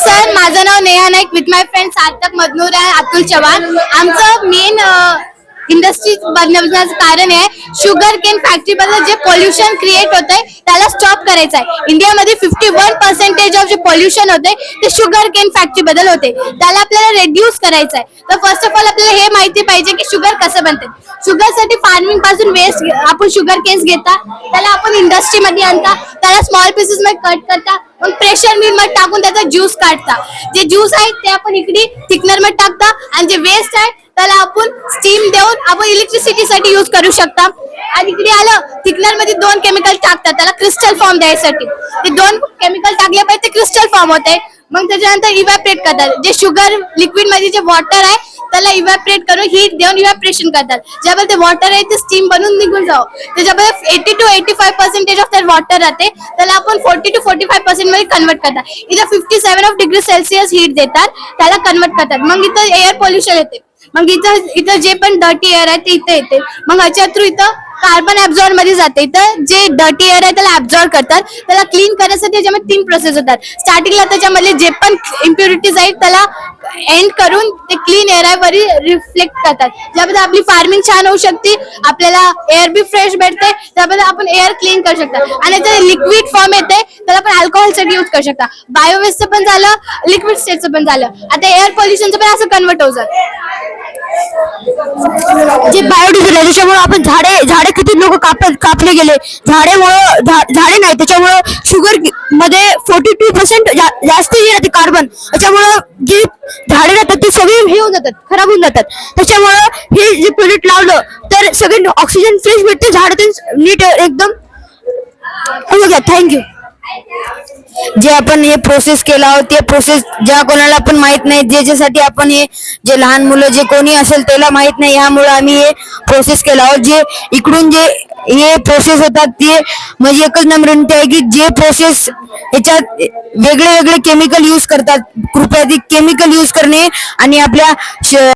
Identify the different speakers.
Speaker 1: Sir माझं नाव Neha Naik. With my friend Sarthak Madhnur आहे अतुल चव्हाण. आमचं मेन इंडस्ट्री बनवण्याचं कारण आहे. शुगर केन फॅक्टरी बद्दल जे पोल्युशन क्रिएट होत आहे त्याला स्टॉप करायचं आहे. इंडियामध्ये फिफ्टी वन पर्सेंटेज ऑफ जे पोल्युशन होते ते शुगर केन फॅक्टरी बद्दल होते. त्याला आपल्याला रेड्यूस करायचं आहे. तर फर्स्ट ऑफ ऑल आपल्याला हे माहिती पाहिजे की शुगर कसं बनते. शुगरसाठी फार्मिंगपासून वेस्ट आपण शुगर केन्स घेता त्याला आपण इंडस्ट्रीमध्ये आणता त्याला स्मॉल पीसेस मध्ये कट करता मग प्रेशर मिलमध्ये टाकून त्याचा ज्यूस काढता. जे ज्यूस आहे ते आपण इकडे थिकनरमध्ये टाकता. आणि जे वेस्ट आहे त्याला आपण स्टीम देऊन आपण इलेक्ट्रिसिटी साठी युज करू शकता. आणि इकडे आलं थिकनरमध्ये दोन केमिकल टाकतात. त्याला क्रिस्टल फॉर्म द्यायसाठी. ते दोन केमिकल टाकले पाहिजे ते क्रिस्टल फॉर्म होते मग त्याच्यानंतर इव्हॅपरेट करतात. जे शुगर लिक्विडमध्ये जे वॉटर आहे त्याला इव्हॅपरेट करून हीट देऊन इव्हॅपरेशन करतात. ज्यामध्ये ते वॉटर आहे ते स्टीम बनून निघून जाऊ त्याच्यामध्ये eighty two eighty five percentage of त्यात वॉटर राहते. त्याला आपण फोर्टी टू फोर्टी फाय पर्सेंटमध्ये कन्वर्ट करतात. इथं fifty seven of degree Celsius heat देतात. त्याला कन्वर्ट करतात. मग इथं एअर पॉल्युशन येते. मग इथं इथं जे पण डर्टी एअर आहे ते इथे येते. मग ह्याच्या थ्रू इथं कार्बन ऍब्झॉर्बमध्ये जाते. इथं जे डर्टी एअर आहे त्याला ऍब्झॉर्ब करतात. त्याला क्लीन करण्यासाठी त्याच्यामध्ये तीन प्रोसेस होतात. स्टार्टिंगला त्याच्यामध्ये जे पण इम्प्युरिटीज आहेत त्याला एंड करून ते क्लीन एअर आहे वरी रिफ्लेक्ट करतात. ज्यामध्ये आपली फार्मिंग छान होऊ शकते आपल्याला एअर बी फ्रेश भेटते त्यामध्ये आपण एअर क्लीन करू शकता. आणि त्याचं लिक्विड फॉर्म येते त्याला आपण अल्कोहोलसाठी यूज युज करू शकता. बायोवेस्टचं पण झालं लिक्विड स्टेटचं पण झालं. आता एअर पॉल्युशनचं पण असं कन्वर्ट होऊ जातं.
Speaker 2: जे बायोडिझेल आहे त्याच्यामुळे आपण झाडे झाडे किती लोक काप कापले गेले. झाडेमुळं झा- झाडे नाही त्याच्यामुळं शुगरमध्ये फोर्टी टू पर्सेंट जास्त हे राहते कार्बन त्याच्यामुळं जे झाडे राहतात ते सगळे हे होऊन जातात खराब होऊन जातात. त्याच्यामुळं हे जे प्रोजेक्ट लावलं तर सगळे ऑक्सिजन फ्रेश भेटते झाड ते नीट एकदम. हो थँक्यू जे आपण हे प्रोसेस केला आहोत ते प्रोसेस ज्या कोणाला पण माहीत नाही ज्याच्यासाठी आपण हे जे लहान मुलं जे कोणी असेल त्याला माहीत नाही ह्यामुळे आम्ही हे प्रोसेस केला आहोत. जे इकडून जे हे प्रोसेस होतात ते म्हणजे एकच नंबर आहे की जे प्रोसेस याच्यात वेगळे वेगळे केमिकल यूज करतात. कृपया ती केमिकल यूज करणे आणि आपल्या श-